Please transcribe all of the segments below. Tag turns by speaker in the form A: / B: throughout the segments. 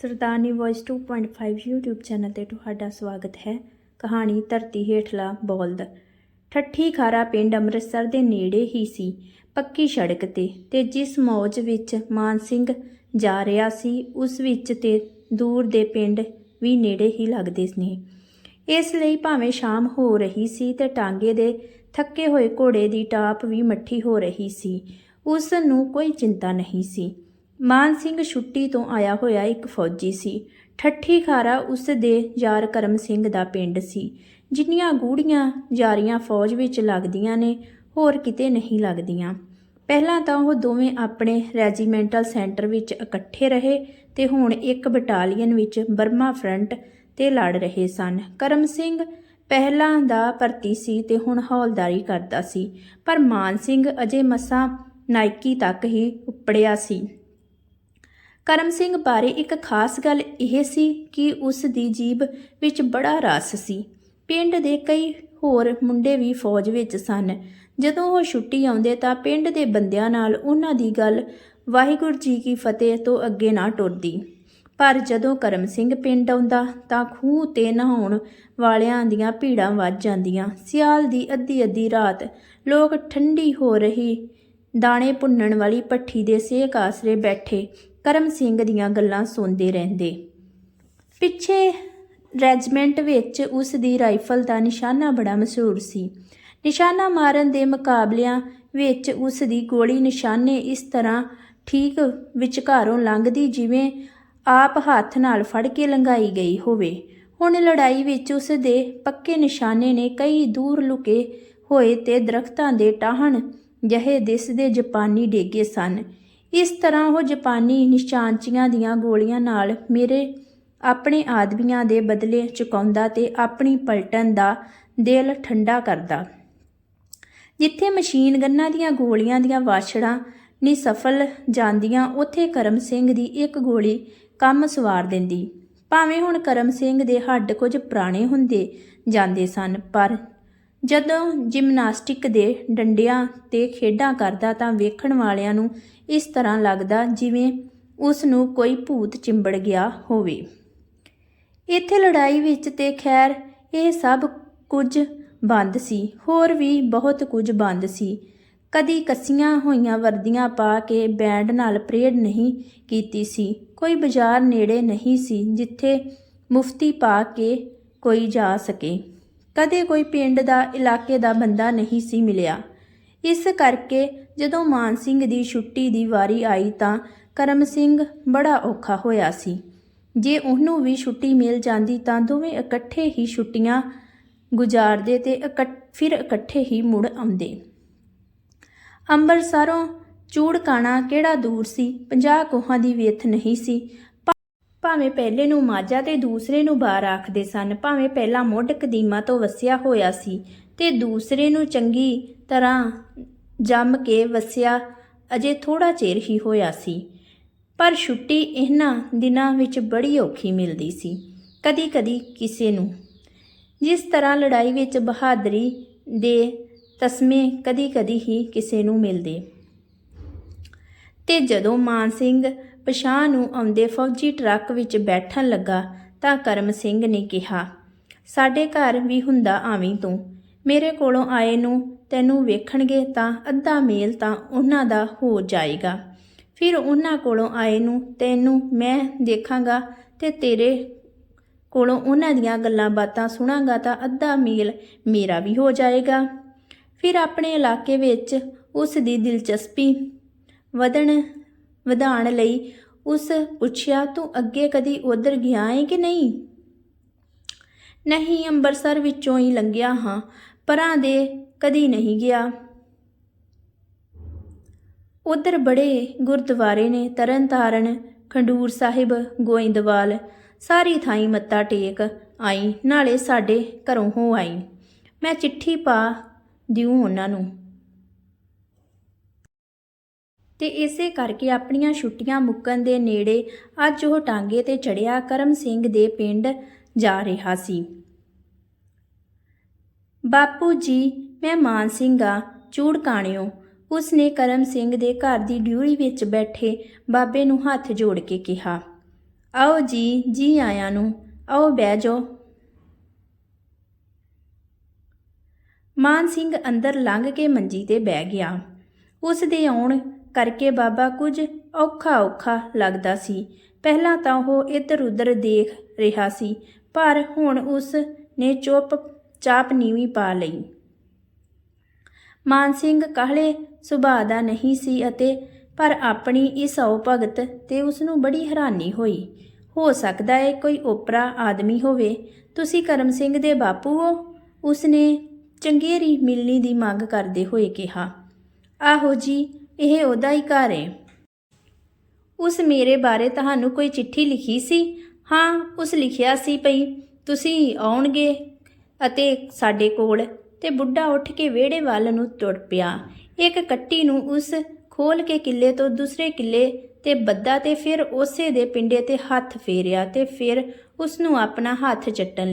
A: ਸਰਦਾਰਨੀ voice 2.5 YouTube channel ਤੇ ਤੁਹਾਡਾ ਸਵਾਗਤ ਹੈ। ਕਹਾਣੀ ਧਰਤੀ ਹੇਠਲਾ ਬੋਲਦ। ਠੱਠੀ ਖਾਰਾ ਪਿੰਡ ਅੰਮ੍ਰਿਤਸਰ ਦੇ ਨੇੜੇ ਹੀ ਸੀ, ਪੱਕੀ ਸੜਕ ਤੇ ਤੇ ਜਿਸ ਮੌਜ ਵਿੱਚ ਮਾਨ ਸਿੰਘ ਜਾ ਰਿਹਾ ਸੀ, ਉਸ ਵਿੱਚ ਤੇ ਦੂਰ ਦੇ ਪਿੰਡ ਵੀ ਨੇੜੇ ਹੀ ਲੱਗਦੇ ਨੇ ਇਸ ਲਈ ਭਾਵੇਂ ਸ਼ਾਮ ਹੋ ਰਹੀ ਸੀ ਤੇ ਟਾਂਗੇ ਦੇ ਥੱਕੇ ਹੋਏ ਘੋੜੇ ਦੀ ਟਾਪ ਵੀ ਮੱਠੀ ਹੋ ਰਹੀ ਸੀ, ਉਸ ਨੂੰ ਕੋਈ ਚਿੰਤਾ ਨਹੀਂ ਸੀ। ਮਾਨ ਸਿੰਘ ਛੁੱਟੀ ਤੋਂ ਆਇਆ ਹੋਇਆ ਇੱਕ ਫੌਜੀ ਸੀ। ਠੱਠੀ ਖਾਰਾ ਉਸ ਦੇ ਯਾਰ ਕਰਮ ਸਿੰਘ ਦਾ ਪਿੰਡ ਸੀ। ਜਿੰਨੀਆਂ ਗੂੜੀਆਂ ਜਾਰੀਆਂ ਫੌਜ ਵਿੱਚ ਲੱਗਦੀਆਂ ਨੇ, ਹੋਰ ਕਿਤੇ ਨਹੀਂ ਲੱਗਦੀਆਂ। ਪਹਿਲਾਂ ਤਾਂ ਉਹ ਦੋਵੇਂ ਆਪਣੇ ਰੈਜੀਮੈਂਟਲ ਸੈਂਟਰ ਵਿੱਚ ਇਕੱਠੇ ਰਹੇ ਤੇ ਹੁਣ ਇੱਕ ਬਟਾਲੀਅਨ ਵਿੱਚ ਬਰਮਾ ਫਰੰਟ ਤੇ ਲੜ ਰਹੇ ਸਨ। ਕਰਮ ਸਿੰਘ ਪਹਿਲਾਂ ਦਾ ਭਰਤੀ ਸੀ ਤੇ ਹੁਣ ਹੌਲਦਾਰੀ ਕਰਦਾ ਸੀ, ਪਰ ਮਾਨ ਸਿੰਘ ਅਜੇ ਮਸਾਂ ਨਾਇਕੀ ਤੱਕ ਹੀ ਉੱਪੜਿਆ ਸੀ। ਕਰਮ ਸਿੰਘ ਬਾਰੇ ਇੱਕ ਖਾਸ ਗੱਲ ਇਹ ਸੀ ਕਿ ਉਸ ਦੀ ਜੀਬ ਵਿੱਚ ਬੜਾ ਰਸ ਸੀ। ਪਿੰਡ ਦੇ ਕਈ ਹੋਰ ਮੁੰਡੇ ਵੀ ਫੌਜ ਵਿੱਚ ਸਨ। ਜਦੋਂ ਉਹ ਛੁੱਟੀ ਆਉਂਦੇ ਤਾਂ ਪਿੰਡ ਦੇ ਬੰਦਿਆਂ ਨਾਲ ਉਹਨਾਂ ਦੀ ਗੱਲ ਵਾਹਿਗੁਰੂ ਜੀ ਕੀ ਫਤਿਹ ਤੋਂ ਅੱਗੇ ਨਾ ਟੁਰਦੀ ਪਰ ਜਦੋਂ ਕਰਮ ਸਿੰਘ ਪਿੰਡ ਆਉਂਦਾ ਤਾਂ ਖੂਹ ਤੇ ਨਹਾਉਣ ਵਾਲਿਆਂ ਦੀਆਂ ਭੀੜਾਂ ਵੱਜ ਜਾਂਦੀਆਂ। ਸਿਆਲ ਦੀ ਅੱਧੀ ਅੱਧੀ ਰਾਤ ਲੋਕ ਠੰਡੀ ਹੋ ਰਹੀ ਦਾਣੇ ਭੁੰਨਣ ਵਾਲੀ ਭੱਠੀ ਦੇ ਸੇਕ ਆਸਰੇ ਬੈਠੇ। ਕਰਮ ਸਿੰਘ ਦੀਆਂ ਗੱਲਾਂ ਸੁਣਦੇ ਰਹਿੰਦੇ। ਪਿੱਛੇ ਰੈਜੀਮੈਂਟ ਵਿੱਚ ਉਸ ਦੀ ਰਾਈਫਲ ਦਾ ਨਿਸ਼ਾਨਾ ਬੜਾ ਮਸ਼ਹੂਰ ਸੀ। ਨਿਸ਼ਾਨਾ ਮਾਰਨ ਦੇ ਮੁਕਾਬਲਿਆਂ ਵਿੱਚ ਉਸ ਦੀ ਗੋਲੀ ਨਿਸ਼ਾਨੇ ਇਸ ਤਰ੍ਹਾਂ ਠੀਕ ਵਿਚਕਾਰੋਂ ਲੰਘਦੀ ਜਿਵੇਂ ਆਪ ਹੱਥ ਨਾਲ ਫੜ ਕੇ ਲੰਘਾਈ ਗਈ ਹੋਵੇ। ਹੁਣ ਲੜਾਈ ਵਿੱਚ ਉਸ ਦੇ ਪੱਕੇ ਨਿਸ਼ਾਨੇ ਨੇ ਕਈ ਦੂਰ ਲੁਕੇ ਹੋਏ ਤੇ ਦਰਖਤਾਂ ਦੇ ਟਾਹਣ ਜਿਹੇ ਦਿਸਦੇ ਜਾਪਾਨੀ ਡੇਗੇ ਸਨ। ਇਸ ਤਰ੍ਹਾਂ ਉਹ ਜਾਪਾਨੀ ਨਿਸ਼ਾਨਚੀਆਂ ਦੀਆਂ ਗੋਲੀਆਂ ਨਾਲ ਮੇਰੇ ਆਪਣੇ ਆਦਮੀਆਂ ਦੇ ਬਦਲੇ ਚੁਕਾਉਂਦਾ ਤੇ ਆਪਣੀ ਪਲਟਨ ਦਾ ਦਿਲ ਠੰਡਾ ਕਰਦਾ। ਜਿੱਥੇ ਮਸ਼ੀਨ ਗੰਨਾਂ ਦੀਆਂ ਗੋਲੀਆਂ ਦੀਆਂ ਵਾਛੜਾਂ ਨਿਸਫਲ ਜਾਂਦੀਆਂ, ਉੱਥੇ ਕਰਮ ਸਿੰਘ ਦੀ ਇੱਕ ਗੋਲੀ ਕੰਮ ਸਵਾਰ ਦਿੰਦੀ। ਭਾਵੇਂ ਹੁਣ ਕਰਮ ਸਿੰਘ ਦੇ ਹੱਡ ਕੁਝ ਪੁਰਾਣੇ ਹੁੰਦੇ ਜਾਂਦੇ ਸਨ, ਪਰ ਜਦੋਂ ਜਿਮਨਾਸਟਿਕ ਦੇ ਡੰਡਿਆਂ ਤੇ ਖੇਡਾਂ ਕਰਦਾ ਤਾਂ ਵੇਖਣ ਵਾਲਿਆਂ ਨੂੰ ਇਸ ਤਰ੍ਹਾਂ ਲੱਗਦਾ ਜਿਵੇਂ ਉਸ ਨੂੰ ਕੋਈ ਭੂਤ ਚਿੰਬੜ ਗਿਆ ਹੋਵੇ। ਇੱਥੇ ਲੜਾਈ ਵਿੱਚ ਤੇ ਖੈਰ ਇਹ ਸਭ ਕੁਝ ਬੰਦ ਸੀ, ਹੋਰ ਵੀ ਬਹੁਤ ਕੁਝ ਬੰਦ ਸੀ। ਕਦੀ ਕੱਸੀਆਂ ਹੋਈਆਂ ਵਰਦੀਆਂ ਪਾ ਕੇ ਬੈਂਡ ਨਾਲ ਪਰੇਡ ਨਹੀਂ ਕੀਤੀ ਸੀ, ਕੋਈ ਬਾਜ਼ਾਰ ਨੇੜੇ ਨਹੀਂ ਸੀ ਜਿੱਥੇ ਮੁਫਤੀ ਪਾ ਕੇ ਕੋਈ ਜਾ ਸਕੇ। ਕਦੇ ਕੋਈ ਪਿੰਡ ਦਾ, ਇਲਾਕੇ ਦਾ ਬੰਦਾ ਨਹੀਂ ਸੀ ਮਿਲਿਆ। ਇਸ ਕਰਕੇ ਜਦੋਂ ਮਾਨ ਸਿੰਘ ਦੀ ਛੁੱਟੀ ਦੀ ਵਾਰੀ ਆਈ ਤਾਂ ਕਰਮ ਸਿੰਘ ਬੜਾ ਔਖਾ ਹੋਇਆ ਸੀ। ਜੇ ਉਹਨੂੰ ਵੀ ਛੁੱਟੀ ਮਿਲ ਜਾਂਦੀ ਤਾਂ ਦੋਵੇਂ ਇਕੱਠੇ ਹੀ ਛੁੱਟੀਆਂ ਗੁਜ਼ਾਰਦੇ ਤੇ ਇਕੱਠ- ਫਿਰ ਇਕੱਠੇ ਹੀ ਮੁੜ ਆਉਂਦੇ। ਅੰਮ੍ਰਿਤਸਰੋਂ ਚੂੜਕਾਣਾ ਕਿਹੜਾ ਦੂਰ ਸੀ? 50 ਕੋਹਾਂ ਦੀ ਵੇਥ ਨਹੀਂ ਸੀ। ਭਾਵੇਂ ਪਹਿਲੇ ਨੂੰ ਮਾਝਾ ਤੇ ਦੂਸਰੇ ਨੂੰ ਬਾਰ ਆਖਦੇ ਸਨ, ਭਾਵੇਂ ਪਹਿਲਾ ਮੁੱਢ ਕਦੀਮਾ ਤੋਂ ਵਸਿਆ ਹੋਇਆ ਸੀ ਤੇ ਦੂਸਰੇ ਨੂੰ ਚੰਗੀ ਤਰ੍ਹਾਂ ਜੰਮ ਕੇ ਵਸਿਆ ਅਜੇ ਥੋੜਾ ਚਿਰ ਹੀ ਹੋਇਆ ਸੀ। ਪਰ ਛੁੱਟੀ ਇਹਨਾਂ ਦਿਨਾਂ ਵਿੱਚ ਬੜੀ ਔਖੀ ਮਿਲਦੀ ਸੀ, ਕਦੀ-ਕਦੀ ਕਿਸੇ ਨੂੰ। ਜਿਸ ਤਰ੍ਹਾਂ ਲੜਾਈ ਵਿੱਚ ਬਹਾਦਰੀ ਦੇ ਤਸਮੇ ਕਦੀ-ਕਦੀ ਹੀ ਕਿਸੇ ਨੂੰ ਮਿਲਦੇ। ਤੇ ਜਦੋਂ ਮਾਨ ਸਿੰਘ ਪਛਾਹ ਨੂੰ ਆਉਂਦੇ ਫੌਜੀ ਟਰੱਕ ਵਿੱਚ ਬੈਠਣ ਲੱਗਾ ਤਾਂ ਕਰਮ ਸਿੰਘ ਨੇ ਕਿਹਾ, ਸਾਡੇ ਘਰ ਵੀ ਹੁੰਦਾ ਆਵੀਂ ਤੂੰ। ਮੇਰੇ ਕੋਲੋਂ ਆਏ ਨੂੰ ਤੈਨੂੰ ਵੇਖਣਗੇ ਤਾਂ ਅੱਧਾ ਮੇਲ ਤਾਂ ਉਹਨਾਂ ਦਾ ਹੋ ਜਾਏਗਾ। ਫਿਰ ਉਹਨਾਂ ਕੋਲੋਂ ਆਏ ਨੂੰ ਤੈਨੂੰ ਮੈਂ ਦੇਖਾਂਗਾ ਤੇ ਤੇਰੇ ਕੋਲੋਂ ਉਹਨਾਂ ਦੀਆਂ ਗੱਲਾਂ ਬਾਤਾਂ ਸੁਣਾਂਗਾ ਤਾਂ ਅੱਧਾ ਮੇਲ ਮੇਰਾ ਵੀ ਹੋ ਜਾਏਗਾ। ਫਿਰ ਆਪਣੇ ਇਲਾਕੇ ਵਿੱਚ ਉਸ ਦੀ ਦਿਲਚਸਪੀ ਵਧਣ ਵਧਾਉਣ ਲਈ ਉਸ ਪੁੱਛਿਆ, ਤੂੰ ਅੱਗੇ ਕਦੀ ਉਧਰ ਗਿਆ ਹੈ ਕਿ ਨਹੀਂ? ਨਹੀਂ ਅੰਮ੍ਰਿਤਸਰ ਵਿੱਚੋਂ ਹੀ ਲੰਘਿਆ ਹਾਂ, ਪਰਾਂ ਦੇ ਕਦੀ ਨਹੀਂ ਗਿਆ। ਉਧਰ ਬੜੇ ਗੁਰਦੁਆਰੇ ਨੇ ਤਰਨਤਾਰਨ ਖੰਡੂਰ ਸਾਹਿਬ, ਗੋਇੰਦਵਾਲ, ਸਾਰੀ ਥਾਈਂ ਮੱਤਾ ਟੇਕ ਆਈ, ਨਾਲੇ ਸਾਡੇ ਘਰੋਂ ਹੋ ਆਈ। ਮੈਂ ਚਿੱਠੀ ਪਾ ਦਿਉ ਉਹਨਾਂ ਨੂੰ। ਤੇ ਇਸੇ ਕਰਕੇ ਆਪਣੀਆਂ ਛੁੱਟੀਆਂ ਮੁੱਕਣ ਦੇ ਨੇੜੇ ਅੱਜ ਉਹ ਟਾਂਗੇ ਤੇ ਚੜਿਆ ਕਰਮ ਸਿੰਘ ਦੇ ਪਿੰਡ ਜਾ ਰਿਹਾ ਸੀ। ਬਾਪੂ ਜੀ, ਮੈਂ ਮਾਨ ਸਿੰਘ ਆ ਚੂੜਕਾਣਿਓ ਉਸ ਨੇ ਕਰਮ ਸਿੰਘ ਦੇ ਘਰ ਦੀ ਡਿਊਰੀ ਵਿੱਚ ਬੈਠੇ ਬਾਬੇ ਨੂੰ ਹੱਥ ਜੋੜ ਕੇ ਕਿਹਾ। ਆਓ ਜੀ ਜੀ ਆਇਆਂ ਨੂੰ, ਆਓ ਬਹਿ ਜਾਓ। ਮਾਨ ਸਿੰਘ ਅੰਦਰ ਲੰਘ ਕੇ ਮੰਜੀ ਤੇ ਬਹਿ ਗਿਆ। ਉਸ ਦੇ ਆਉਣ ਕਰਕੇ ਬਾਬਾ ਕੁਝ ਔਖਾ ਔਖਾ ਲੱਗਦਾ ਸੀ। ਪਹਿਲਾਂ ਤਾਂ ਉਹ ਇੱਧਰ ਉੱਧਰ ਦੇਖ ਰਿਹਾ ਸੀ, ਪਰ ਹੁਣ ਉਸ ਨੇ ਚੁੱਪ ਚਾਪ ਨੀਵੀਂ ਪਾ ਲਈ। ਮਾਨ ਸਿੰਘ ਕਾਹਲੇ ਸੁਭਾਅ ਦਾ ਨਹੀਂ ਸੀ ਅਤੇ ਪਰ ਆਪਣੀ ਇਸ ਆਓ ਭਗਤ ਤੇ ਉਸ ਨੂੰ ਬੜੀ ਹੈਰਾਨੀ ਹੋਈ। ਹੋ ਸਕਦਾ ਹੈ ਕੋਈ ਓਪਰਾ ਆਦਮੀ ਹੋਵੇ। ਤੁਸੀਂ ਕਰਮ ਸਿੰਘ ਦੇ ਬਾਪੂ ਹੋ? ਉਸਨੇ ਚੰਗੇਰੀ ਮਿਲਣੀ ਦੀ ਮੰਗ ਕਰਦੇ ਹੋਏ ਕਿਹਾ। ਆਹੋ ਜੀ ਇਹ ਉਹਦਾ ਹੀ ਘਰ ਹੈ ਉਸ ਮੇਰੇ ਬਾਰੇ ਤੁਹਾਨੂੰ ਕੋਈ ਚਿੱਠੀ ਲਿਖੀ ਸੀ? ਹਾਂ, ਉਸ ਲਿਖਿਆ ਸੀ ਪਈ ਤੁਸੀਂ ਆਉਣਗੇ ਅਤੇ ਸਾਡੇ ਕੋਲ। ਤੇ ਬੁੱਢਾ ਉੱਠ ਕੇ ਵਿਹੜੇ ਵੱਲ ਨੂੰ ਤੁਰ ਪਿਆ। ਇੱਕ ਕੱਟੀ ਨੂੰ ਉਸ ਖੋਲ ਕੇ ਕਿੱਲੇ ਤੋਂ ਦੂਸਰੇ ਕਿੱਲੇ ਤੇ ਬੱਦਾ ਤੇ ਫਿਰ ਉਸੇ ਦੇ ਪਿੰਡੇ ਤੇ ਹੱਥ ਫੇਰਿਆ ਤੇ ਫਿਰ ਉਸ ਨੂੰ ਆਪਣਾ ਹੱਥ ਚੱਟਣ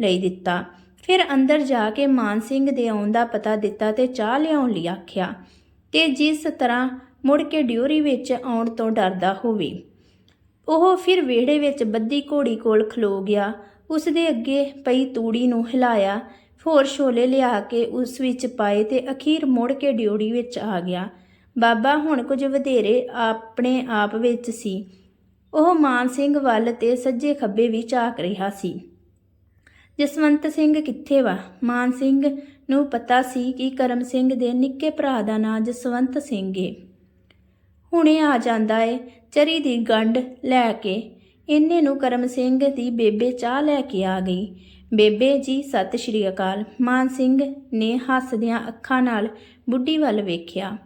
A: ਲਈ ਦਿੱਤਾ। ਫਿਰ ਅੰਦਰ ਜਾ ਕੇ ਮਾਨ ਸਿੰਘ ਦੇ ਆਉਣ ਦਾ ਪਤਾ ਦਿੱਤਾ ਤੇ ਚਾਹ ਲਿਆਉਣ ਲਈ ਆਖਿਆ ਤੇ ਜਿਸ ਤਰ੍ਹਾਂ ਮੁੜ ਕੇ ਡਿਊਰੀ ਵਿੱਚ ਆਉਣ ਤੋਂ ਡਰਦਾ ਹੋਵੇ। ਉਹ ਫਿਰ ਵਿਹੜੇ ਵਿੱਚ ਬੱਦੀ ਘੋੜੀ ਕੋਲ ਖਲੋ ਗਿਆ। ਉਸ ਦੇ ਅੱਗੇ ਪਈ ਤੂੜੀ ਨੂੰ ਹਿਲਾਇਆ, ਹੋਰ ਛੋਲੇ ਲਿਆ ਕੇ ਉਸ ਵਿੱਚ ਪਾਏ ਤੇ ਅਖੀਰ ਮੁੜ ਕੇ ਡਿਊਰੀ ਵਿੱਚ ਆ ਗਿਆ। ਬਾਬਾ ਹੁਣ ਕੁਝ ਵਧੇਰੇ ਆਪਣੇ ਆਪ ਵਿੱਚ ਸੀ। ਉਹ ਮਾਨ ਸਿੰਘ ਵੱਲ ਤੇ ਸੱਜੇ ਖੱਬੇ ਵੀ ਝਾਕ ਰਿਹਾ ਸੀ। ਜਸਵੰਤ ਸਿੰਘ ਕਿੱਥੇ ਵਾ? ਮਾਨ ਸਿੰਘ ਨੂੰ ਪਤਾ ਸੀ ਕਿ ਕਰਮ ਸਿੰਘ ਦੇ ਨਿੱਕੇ ਭਰਾ ਦਾ ਨਾਂ ਜਸਵੰਤ ਸਿੰਘ ਏ। ਹੁਣੇ ਆ ਜਾਂਦਾ ਏ, ਚਰੀ ਦੀ ਗੰਢ ਲੈ ਕੇ। ਇੰਨੇ ਨੂੰ ਕਰਮ ਸਿੰਘ ਦੀ ਬੇਬੇ ਚਾਹ ਲੈ ਕੇ ਆ ਗਈ। ਬੇਬੇ ਜੀ, ਸਤਿ ਸ਼੍ਰੀ ਅਕਾਲ। ਮਾਨ ਸਿੰਘ ਨੇ ਹੱਸਦਿਆਂ ਅੱਖਾਂ ਨਾਲ ਬੁੱਢੀ ਵੱਲ ਵੇਖਿਆ।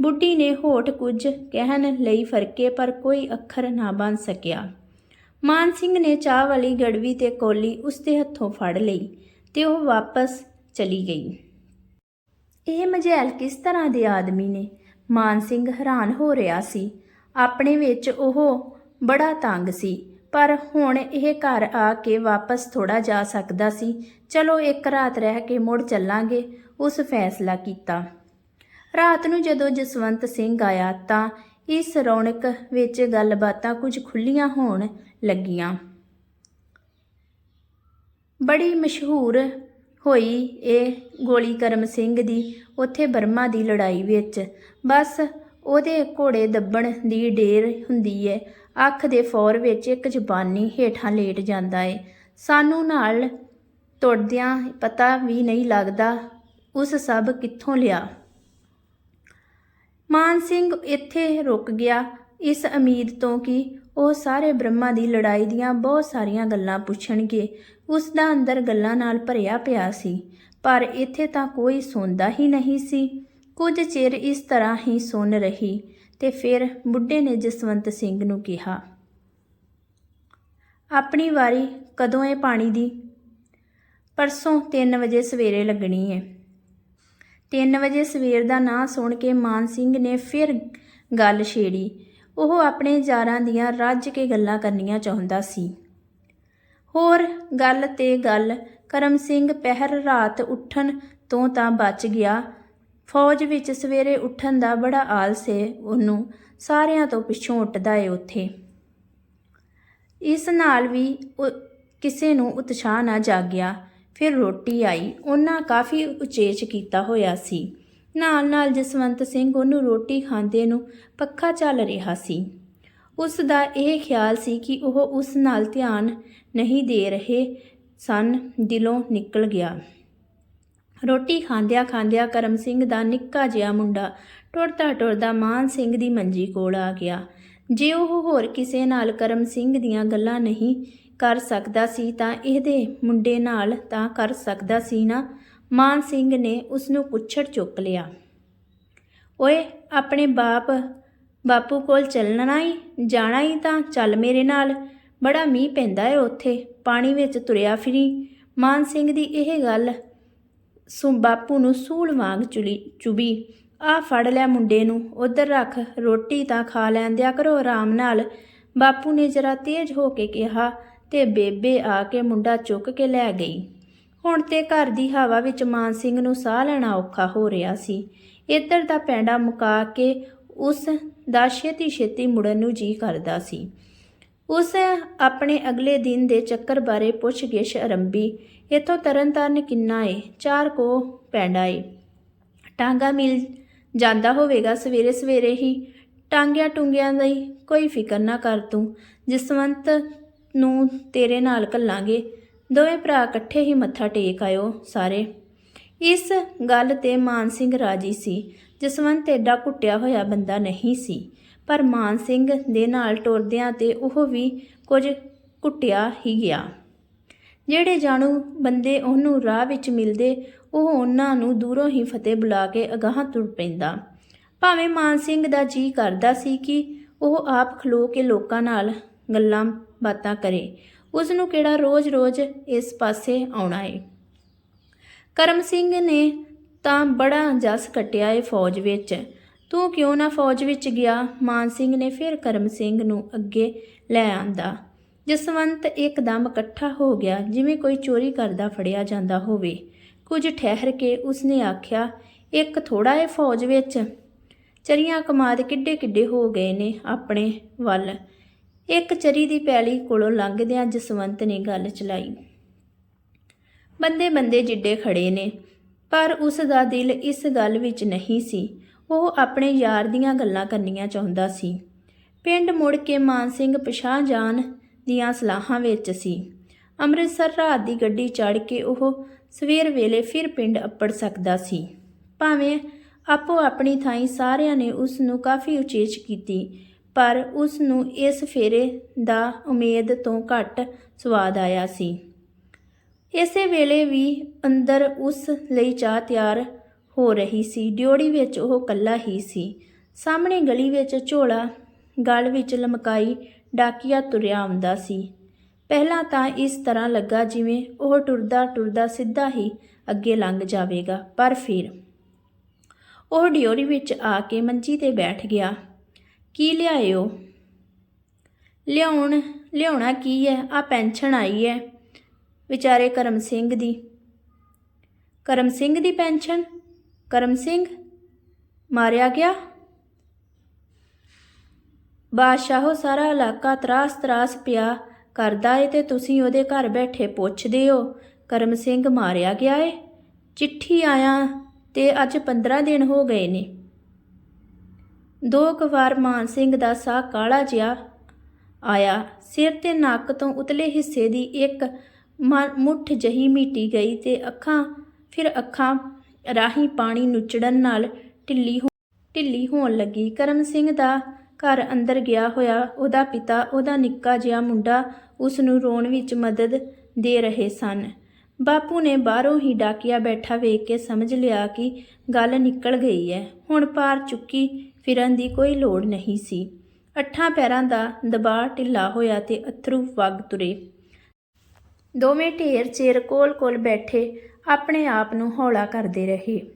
A: ਬੁੱਢੀ ਨੇ ਹੋਠ ਕੁਝ ਕਹਿਣ ਲਈ ਫਰਕੇ, ਪਰ ਕੋਈ ਅੱਖਰ ਨਾ ਬਣ ਸਕਿਆ। ਮਾਨ ਸਿੰਘ ਨੇ ਚਾਹ ਵਾਲੀ ਗੜਵੀ ਤੇ ਕੋਲੀ ਉਸਦੇ ਹੱਥੋਂ ਫੜ ਲਈ ਤੇ ਉਹ ਵਾਪਸ ਚਲੀ ਗਈ। ਇਹ ਮਝੈਲ ਕਿਸ ਤਰ੍ਹਾਂ ਦੇ ਆਦਮੀ ਨੇ? ਮਾਨ ਸਿੰਘ ਹੈਰਾਨ ਹੋ ਰਿਹਾ ਸੀ। ਆਪਣੇ ਵਿੱਚ ਉਹ ਬੜਾ ਤੰਗ ਸੀ, ਪਰ ਹੁਣ ਇਹ ਘਰ ਆ ਕੇ ਵਾਪਸ ਥੋੜਾ ਜਾ ਸਕਦਾ ਸੀ। ਚਲੋ ਇੱਕ ਰਾਤ ਰਹਿ ਕੇ ਮੁੜ ਚੱਲਾਂਗੇ, ਉਸ ਫੈਸਲਾ ਕੀਤਾ। ਰਾਤ ਨੂੰ ਜਦੋਂ ਜਸਵੰਤ ਸਿੰਘ ਆਇਆ ਤਾਂ ਇਸ ਰੌਣਕ ਵਿੱਚ ਗੱਲਬਾਤਾਂ ਕੁਝ ਖੁੱਲੀਆਂ ਹੋਣ ਲੱਗੀਆਂ। ਬੜੀ ਮਸ਼ਹੂਰ ਹੋਈ ਇਹ ਗੋਲੀ ਕਰਮ ਸਿੰਘ ਦੀ ਉੱਥੇ ਬਰਮਾ ਦੀ ਲੜਾਈ ਵਿੱਚ। ਬਸ ਉਹਦੇ ਘੋੜੇ ਦੱਬਣ ਦੀ ਢੇਰ ਹੁੰਦੀ ਹੈ ਅੱਖ ਦੇ ਫੌਰ ਵਿੱਚ ਇੱਕ ਜ਼ਬਾਨੀ ਹੇਠਾਂ ਲੇਟ ਜਾਂਦਾ ਏ। ਸਾਨੂੰ ਨਾਲ ਤੁਰਦਿਆਂ ਪਤਾ ਵੀ ਨਹੀਂ ਲੱਗਦਾ ਉਸ ਸਭ ਕਿੱਥੋਂ ਲਿਆ। ਮਾਨ ਸਿੰਘ ਇੱਥੇ ਰੁਕ ਗਿਆ। ਇਸ ਉਮੀਦ ਤੋਂ ਕਿ ਉਹ ਸਾਰੇ ਬ੍ਰਹਮਾ ਦੀ ਲੜਾਈ ਦੀਆਂ ਬਹੁਤ ਸਾਰੀਆਂ ਗੱਲਾਂ ਪੁੱਛਣਗੇ। ਉਸ ਦਾ ਅੰਦਰ ਗੱਲਾਂ ਨਾਲ ਭਰਿਆ ਪਿਆ ਸੀ, ਪਰ ਇੱਥੇ ਤਾਂ ਕੋਈ ਸੁਣਦਾ ਹੀ ਨਹੀਂ ਸੀ। ਕੁਝ ਚਿਰ ਇਸ ਤਰ੍ਹਾਂ ਹੀ ਸੁਣ ਰਹੀ ਤੇ ਫਿਰ ਬੁੱਢੇ ਨੇ ਜਸਵੰਤ ਸਿੰਘ ਨੂੰ ਕਿਹਾ, ਆਪਣੀ ਵਾਰੀ ਕਦੋਂ ਹੈ ਪਾਣੀ ਦੀ? ਪਰਸੋਂ 3 ਵਜੇ ਸਵੇਰੇ ਲੱਗਣੀ ਹੈ 3 ਵਜੇ ਸਵੇਰ ਦਾ ਨਾਂ ਸੁਣ ਕੇ ਮਾਨ ਸਿੰਘ ਨੇ ਫਿਰ ਗੱਲ ਛੇੜੀ। ਉਹ ਆਪਣੇ ਯਾਰਾਂ ਦੀਆਂ ਰੱਜ ਕੇ ਗੱਲਾਂ ਕਰਨੀਆਂ ਚਾਹੁੰਦਾ ਸੀ। ਹੋਰ ਗੱਲ ਤੇ ਗੱਲ, ਕਰਮ ਸਿੰਘ ਪਹਿਰ ਰਾਤ ਉੱਠਣ ਤੋਂ ਤਾਂ ਬਚ ਗਿਆ। ਫੌਜ ਵਿੱਚ ਸਵੇਰੇ ਉੱਠਣ ਦਾ ਬੜਾ ਆਲਸ ਹੈ ਉਹਨੂੰ ਸਾਰਿਆਂ ਤੋਂ ਪਿੱਛੋਂ ਉੱਠਦਾ ਏ ਉੱਥੇ। ਇਸ ਨਾਲ ਵੀ ਕਿਸੇ ਨੂੰ ਉਤਸ਼ਾਹ ਨਾ ਜਾਗਿਆ। ਫਿਰ ਰੋਟੀ ਆਈ। ਉਹਨਾਂ ਕਾਫੀ ਉਚੇਚ ਕੀਤਾ ਹੋਇਆ ਸੀ। ਨਾਲ ਨਾਲ ਜਸਵੰਤ ਸਿੰਘ ਉਹਨੂੰ ਰੋਟੀ ਖਾਂਦੇ ਨੂੰ ਪੱਖਾ ਚੱਲ ਰਿਹਾ ਸੀ। ਉਸ ਦਾ ਇਹ ਖਿਆਲ ਸੀ ਕਿ ਉਹ ਉਸ ਨਾਲ ਧਿਆਨ ਨਹੀਂ ਦੇ ਰਹੇ ਸਨ, ਦਿਲੋਂ ਨਿਕਲ ਗਿਆ। ਰੋਟੀ ਖਾਂਦਿਆਂ ਖਾਂਦਿਆਂ ਕਰਮ ਸਿੰਘ ਦਾ ਨਿੱਕਾ ਜਿਹਾ ਮੁੰਡਾ ਟੁਰਦਾ ਟੁਰਦਾ ਮਾਨ ਸਿੰਘ ਦੀ ਮੰਜੀ ਕੋਲ ਆ ਗਿਆ। ਜੇ ਉਹ ਹੋਰ ਕਿਸੇ ਨਾਲ ਕਰਮ ਸਿੰਘ ਦੀਆਂ ਗੱਲਾਂ ਨਹੀਂ ਕਰ ਸਕਦਾ ਸੀ ਤਾਂ ਇਹਦੇ ਮੁੰਡੇ ਨਾਲ ਤਾਂ ਕਰ ਸਕਦਾ ਸੀ ਨਾ। ਮਾਨ ਸਿੰਘ ਨੇ ਉਸ ਨੂੰ ਪੁੱਛੜ ਚੁੱਕ ਲਿਆ। ਓਏ, ਆਪਣੇ ਬਾਪ, ਬਾਪੂ ਕੋਲ ਚੱਲਣਾ ਹੀ ਜਾਣਾ ਹੀ ਤਾਂ ਚੱਲ ਮੇਰੇ ਨਾਲ। ਬੜਾ ਮੀਂਹ ਪੈਂਦਾ ਏ ਉੱਥੇ, ਪਾਣੀ ਵਿੱਚ ਤੁਰਿਆ ਫਿਰੀ। ਮਾਨ ਸਿੰਘ ਦੀ ਇਹ ਗੱਲ ਸੁ ਬਾਪੂ ਨੂੰ ਸੂਲ ਵਾਂਗ ਚੁਲੀ, ਚੁਬੀ। ਆ ਫੜ ਲਿਆ ਮੁੰਡੇ ਨੂੰ, ਉਧਰ ਰੱਖ, ਰੋਟੀ ਤਾਂ ਖਾ ਲੈਂਦਿਆ ਕਰੋ ਆਰਾਮ ਨਾਲ। ਬਾਪੂ ਨੇ ਜਰਾ ਤੇਜ਼ ਹੋ ਕੇ ਕਿਹਾ ਤੇ ਬੇਬੇ ਆ ਕੇ ਮੁੰਡਾ ਚੁੱਕ ਕੇ ਲੈ ਗਈ। ਹੁਣ ਤੇ ਘਰ ਦੀ ਹਵਾ ਵਿੱਚ ਮਾਨ ਸਿੰਘ ਨੂੰ ਸਾਹ ਲੈਣਾ ਔਖਾ ਹੋ ਰਿਹਾ ਸੀ। ਇੱਧਰ ਦਾ ਪੈਂਡਾ ਮੁਕਾ ਕੇ ਉਸ ਦਾ ਛੇਤੀ ਛੇਤੀ ਮੁੜਨ ਨੂੰ ਜੀ ਕਰਦਾ ਸੀ। ਉਸ ਆਪਣੇ ਅਗਲੇ ਦਿਨ ਦੇ ਚੱਕਰ ਬਾਰੇ ਪੁੱਛ-ਗਿੱਛ ਆਰੰਭੀ, ਇਥੋਂ ਤਰਨਤਾਰਨ ਕਿੰਨਾ ਏ? ਚਾਰ ਕੋ ਪੈਂਡਾ ਏ? ਟਾਂਗਾ ਮਿਲ ਜਾਂਦਾ ਹੋਵੇਗਾ ਸਵੇਰੇ ਸਵੇਰੇ ਹੀ। ਟਾਂਗਿਆਂ ਟੁੰਗਿਆਂ ਦੀ ਕੋਈ ਫਿਕਰ ਨਾ ਕਰ ਤੂੰ। ਜਸਵੰਤ ਨੂੰ ਤੇਰੇ ਨਾਲ ਕੱਲਾਂਗੇ ਦੋਵੇਂ ਭਰਾ ਇਕੱਠੇ ਹੀ ਮੱਥਾ ਟੇਕ ਆਇਓ ਸਾਰੇ। ਇਸ ਗੱਲ ਤੇ ਮਾਨ ਸਿੰਘ ਰਾਜੀ ਸੀ, ਜਸਵੰਤ ਐਡਾ ਘੁੱਟਿਆ ਹੋਇਆ ਬੰਦਾ ਨਹੀਂ ਸੀ, ਪਰ ਮਾਨ ਸਿੰਘ ਦੇ ਨਾਲ ਟੁਰਦਿਆਂ ਤੇ ਉਹ ਵੀ ਕੁਝ ਘੁੱਟਿਆ ਹੀ ਗਿਆ। ਜਿਹੜੇ ਜਾਣੂ ਬੰਦੇ ਉਹਨੂੰ ਰਾਹ ਵਿੱਚ ਮਿਲਦੇ, ਉਹ ਉਹਨਾਂ ਨੂੰ ਦੂਰੋਂ ਹੀ ਫਤਿਹ ਬੁਲਾ ਕੇ ਅਗਾਹ ਤੁਰ ਪੈਂਦਾ। ਭਾਵੇਂ ਮਾਨ ਸਿੰਘ ਦਾ ਜੀ ਕਰਦਾ ਸੀ ਕਿ ਉਹ ਆਪ ਖਲੋ ਕੇ ਲੋਕਾਂ ਨਾਲ ਗੱਲਾਂ ਬਾਤਾਂ ਕਰੇ ਉਸ ਨੂੰ ਕਿਹੜਾ ਰੋਜ਼-ਰੋਜ਼ ਇਸ ਪਾਸੇ ਆਉਣਾ ਏ? ਕਰਮ ਸਿੰਘ ਨੇ ਤਾਂ ਬੜਾ ਜਸ ਕੱਟਿਆ ਏ ਫੌਜ ਵਿੱਚ। ਤੂੰ ਕਿਉਂ ਨਾ ਫੌਜ ਵਿੱਚ ਗਿਆ? ਮਾਨ ਸਿੰਘ ਨੇ ਫਿਰ ਕਰਮ ਸਿੰਘ ਨੂੰ ਅੱਗੇ ਲੈ ਆਂਦਾ। ਜਸਵੰਤ ਇੱਕਦਮ ਇਕੱਠਾ ਹੋ ਗਿਆ, ਜਿਵੇਂ ਕੋਈ ਚੋਰੀ ਕਰਦਾ ਫੜਿਆ ਜਾਂਦਾ ਹੋਵੇ। ਕੁਝ ਠਹਿਰ ਕੇ ਉਸਨੇ ਆਖਿਆ, ਇੱਕ ਥੋੜਾ ਏ ਫੌਜ ਵਿੱਚ? ਚਰੀਆਂ ਕਮਾਦ ਕਿੱਡੇ ਕਿੱਡੇ ਹੋ ਗਏ ਨੇ ਆਪਣੇ ਵੱਲ। ਇੱਕ ਚਰੀ ਦੀ ਪੈਲੀ ਕੋਲੋਂ ਲੰਘਦਿਆਂ ਜਸਵੰਤ ਨੇ ਗੱਲ ਚਲਾਈ। ਬੰਦੇ ਬੰਦੇ ਜਿੱਡੇ ਖੜੇ ਨੇ, ਪਰ ਉਸ ਦਾ ਦਿਲ ਇਸ ਗੱਲ ਵਿੱਚ ਨਹੀਂ ਸੀ। ਉਹ ਆਪਣੇ ਯਾਰ ਦੀਆਂ ਗੱਲਾਂ ਕਰਨੀਆਂ ਚਾਹੁੰਦਾ ਸੀ। ਪਿੰਡ ਮੁੜ ਕੇ ਮਾਨ ਸਿੰਘ ਪਛਾਹ ਜਾਣ ਦੀਆਂ ਸਲਾਹਾਂ ਵਿੱਚ ਸੀ। ਅੰਮ੍ਰਿਤਸਰ ਰਾਤ ਦੀ ਗੱਡੀ ਚੜ੍ਹ ਕੇ ਉਹ ਸਵੇਰ ਵੇਲੇ ਫਿਰ ਪਿੰਡ ਅੱਪੜ ਸਕਦਾ ਸੀ। ਭਾਵੇਂ ਆਪੋ ਆਪਣੀ ਥਾਈਂ ਸਾਰਿਆਂ ਨੇ ਉਸ ਨੂੰ ਕਾਫੀ ਉਚੇਚ ਕੀਤੀ ਪਰ ਉਸ ਨੂੰ ਇਸ ਫੇਰੇ ਦਾ ਉਮੀਦ ਤੋਂ ਘੱਟ ਸਵਾਦ ਆਇਆ ਸੀ। ਇਸੇ ਵੇਲੇ ਵੀ ਅੰਦਰ ਉਸ ਲਈ ਚਾਹ ਤਿਆਰ ਹੋ ਰਹੀ ਸੀ। ਡਿਓੜੀ ਵਿੱਚ ਉਹ ਕੱਲਾ ਹੀ ਸੀ। ਸਾਹਮਣੇ ਗਲੀ ਵਿੱਚ ਝੋਲਾ, ਗਲ ਵਿੱਚ ਲਮਕਾਈ ਡਾਕੀਆ ਤੁਰਿਆ ਆਉਂਦਾ ਸੀ। ਪਹਿਲਾਂ ਤਾਂ ਇਸ ਤਰ੍ਹਾਂ ਲੱਗਾ ਜਿਵੇਂ ਉਹ ਟੁਰਦਾ ਟੁਰਦਾ ਸਿੱਧਾ ਹੀ ਅੱਗੇ ਲੰਘ ਜਾਵੇਗਾ। ਪਰ ਫਿਰ ਉਹ ਡਿਓਰੀ ਵਿੱਚ ਆ ਕੇ ਮੰਜੀ ਤੇ ਬੈਠ ਗਿਆ। ਕੀ ਲਿਆਇਓ? ਲਿਆਉਣ, ਲਿਆਉਣਾ ਕੀ ਹੈ ਆ ਪੈਨਸ਼ਨ ਆਈ ਹੈ ਵਿਚਾਰੇ ਕਰਮ ਸਿੰਘ ਦੀ। ਕਰਮ ਸਿੰਘ ਦੀ ਪੈਨਸ਼ਨ? ਕਰਮ ਸਿੰਘ? ਮਾਰਿਆ ਗਿਆ? ਬਾਦਸ਼ਾਹੋ, ਸਾਰਾ ਇਲਾਕਾ ਤਰਾਸ ਤਰਾਸ ਪਿਆ ਕਰਦਾ ਏ ਤੇ ਤੁਸੀਂ ਉਹਦੇ ਘਰ ਬੈਠੇ ਪੁੱਛਦੇ ਹੋ, ਕਰਮ ਸਿੰਘ ਮਾਰਿਆ ਗਿਆ ਏ? ਚਿੱਠੀ ਆਇਆ ਤੇ ਅੱਜ 15 ਦਿਨ ਹੋ ਗਏ ਨੇ। ਦੋ ਕੁ ਵਾਰ ਮਾਨ ਸਿੰਘ ਦਾ ਸਾਹ ਕਾਲਾ ਜਿਹਾ ਆਇਆ। ਸਿਰ ਤੇ ਨੱਕ ਤੋਂ ਉਤਲੇ ਹਿੱਸੇ ਦੀ ਇੱਕ ਮੁੱਠ ਜਹੀ ਮੀਟੀ ਗਈ ਤੇ ਅੱਖਾਂ, ਫਿਰ ਅੱਖਾਂ ਰਾਹੀਂ ਪਾਣੀ ਨੁਚੜਨ ਨਾਲ ਢਿੱਲੀ ਹੋ ਢਿੱਲੀ ਹੋਣ ਲੱਗੀ। ਕਰਮ ਸਿੰਘ ਦਾ ਘਰ ਅੰਦਰ ਗਿਆ ਹੋਇਆ ਉਹਦਾ ਪਿਤਾ, ਉਹਦਾ ਨਿੱਕਾ ਜਿਹਾ ਮੁੰਡਾ ਉਸ ਨੂੰ ਰੋਣ ਵਿੱਚ ਮਦਦ ਦੇ ਰਹੇ ਸਨ। ਬਾਪੂ ਨੇ ਬਾਹਰੋਂ ਹੀ ਡਾਕਿਆ ਬੈਠਾ ਵੇਖ ਕੇ ਸਮਝ ਲਿਆ ਕਿ ਗੱਲ ਨਿਕਲ ਗਈ ਹੈ। ਹੁਣ ਪਾਰ ਚੁੱਕੀ ਫਿਰਨ ਦੀ ਕੋਈ ਲੋੜ ਨਹੀਂ ਸੀ। ਅੱਠਾਂ ਪੈਰਾਂ ਦਾ ਦਬਾਅ ਢਿੱਲਾ ਹੋਇਆ ਤੇ ਅਥਰੂ ਵਗ ਤੁਰੇ। ਦੋਵੇਂ ਢੇਰ ਚਿਰ ਕੋਲ-ਕੋਲ ਬੈਠੇ ਆਪਣੇ ਆਪ ਨੂੰ ਹੌਲਾ ਕਰਦੇ ਰਹੇ।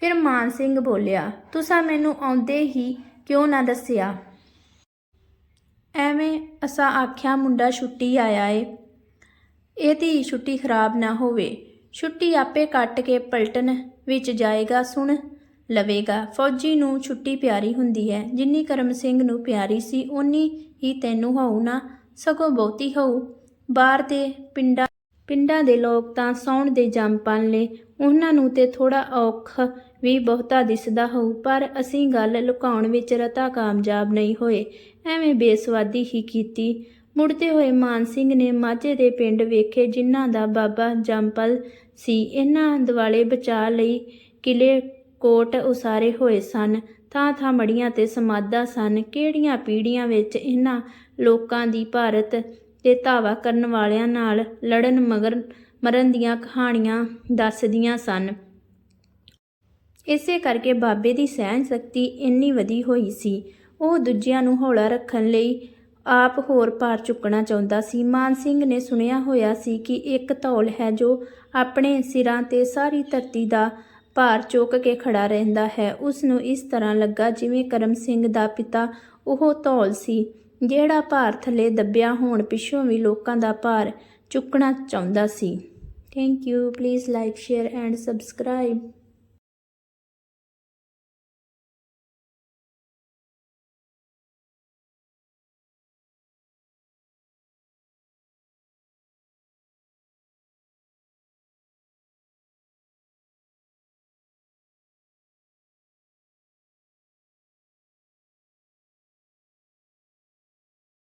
A: ਫਿਰ ਮਾਨ ਸਿੰਘ ਬੋਲਿਆ, ਤੁਸੀਂ ਮੈਨੂੰ ਆਉਂਦੇ ਹੀ ਕਿਉਂ ਨਾ ਦੱਸਿਆ? ਐਵੇਂ ਅਸਾਂ ਆਖਿਆ ਮੁੰਡਾ ਛੁੱਟੀ ਆਇਆ ਏ। ਇਹਦੀ ਛੁੱਟੀ ਖਰਾਬ ਨਾ ਹੋਵੇ। ਛੁੱਟੀ ਆਪੇ ਕੱਟ ਕੇ ਪਲਟਨ ਵਿੱਚ ਜਾਏਗਾ, ਸੁਣ। ਲਵੇਗਾ। ਫੌਜੀ ਨੂੰ ਛੁੱਟੀ ਪਿਆਰੀ ਹੁੰਦੀ ਹੈ। ਜਿੰਨੀ ਕਰਮ ਸਿੰਘ ਨੂੰ ਪਿਆਰੀ ਸੀ ਉਨੀ ਹੀ ਤੈਨੂੰ ਹੋਊ ਨਾ। ਸਗੋਂ ਬਹੁਤੀ ਹੋਊ। ਬਾਹਰ ਦੇ ਪਿੰਡਾਂ ਪਿੰਡਾਂ ਦੇ ਲੋਕ ਤਾਂ ਸੌਣ ਦੇ ਜੰਮ ਪਾਲੇ ਉਹਨਾਂ ਨੂੰ ਤੇ ਥੋੜਾ ਔਖ ਵੀ ਬਹੁਤਾ ਦਿਸਦਾ ਹੋਊ। ਪਰ ਅਸੀਂ ਗੱਲ ਲੁਕਾਉਣ ਵਿੱਚ ਰਤਾ ਕਾਮਯਾਬ ਨਹੀਂ ਹੋਏ। ਐਵੇਂ ਬੇਸਵਾਦੀ ਹੀ ਕੀਤੀ। ਮੁੜਦੇ ਹੋਏ ਮਾਨ ਸਿੰਘ ਨੇ ਮਾਝੇ ਦੇ ਪਿੰਡ ਵੇਖੇ ਜਿਨ੍ਹਾਂ ਦਾ ਬਾਬਾ ਜੰਪਲ ਸੀ। ਇਹਨਾਂ ਦਿਵਾਲੇ ਬਚਾ ਲਈ ਕਿਲੇ ਕੋਟ ਉਸਾਰੇ ਹੋਏ ਸਨ। ਥਾਂ ਥਾਂ ਮੜੀਆਂ ਤੇ ਸਮਾਧਾਂ ਸਨ। ਕਿਹੜੀਆਂ ਪੀੜ੍ਹੀਆਂ ਵਿੱਚ ਇਹਨਾਂ ਲੋਕਾਂ ਦੀ ਭਾਰਤ ਤੇ ਧਾਵਾ ਕਰਨ ਵਾਲਿਆਂ ਨਾਲ ਲੜਨ ਮਗਰ ਮਰਨ ਦੀਆਂ ਕਹਾਣੀਆਂ ਦੱਸਦੀਆਂ ਸਨ। ਇਸੇ ਕਰਕੇ ਬਾਬੇ ਦੀ ਸਹਿਣ ਸ਼ਕਤੀ ਇੰਨੀ ਵਧੀ ਹੋਈ ਸੀ। ਉਹ ਦੂਜਿਆਂ ਨੂੰ ਹੌਲਾ ਰੱਖਣ ਲਈ ਆਪ ਹੋਰ ਭਾਰ ਚੁੱਕਣਾ ਚਾਹੁੰਦਾ ਸੀ। ਮਾਨ ਸਿੰਘ ਨੇ ਸੁਣਿਆ ਹੋਇਆ ਸੀ ਕਿ ਇੱਕ ਧੌਲ ਹੈ ਜੋ ਆਪਣੇ ਸਿਰਾਂ ਤੇ ਸਾਰੀ ਧਰਤੀ ਦਾ ਭਾਰ ਚੁੱਕ ਕੇ ਖੜਾ ਰਹਿੰਦਾ ਹੈ। ਉਸ ਨੂੰ ਇਸ ਤਰ੍ਹਾਂ ਲੱਗਾ ਜਿਵੇਂ ਕਰਮ ਸਿੰਘ ਦਾ ਪਿਤਾ ਉਹ ਧੌਲ ਸੀ, ਜਿਹੜਾ ਭਾਰ ਥੱਲੇ ਦੱਬਿਆ ਹੋਣ ਪਿੱਛੋਂ ਵੀ ਲੋਕਾਂ ਦਾ ਭਾਰ ਚੁੱਕਣਾ ਚਾਹੁੰਦਾ ਸੀ। Thank you please like share and subscribe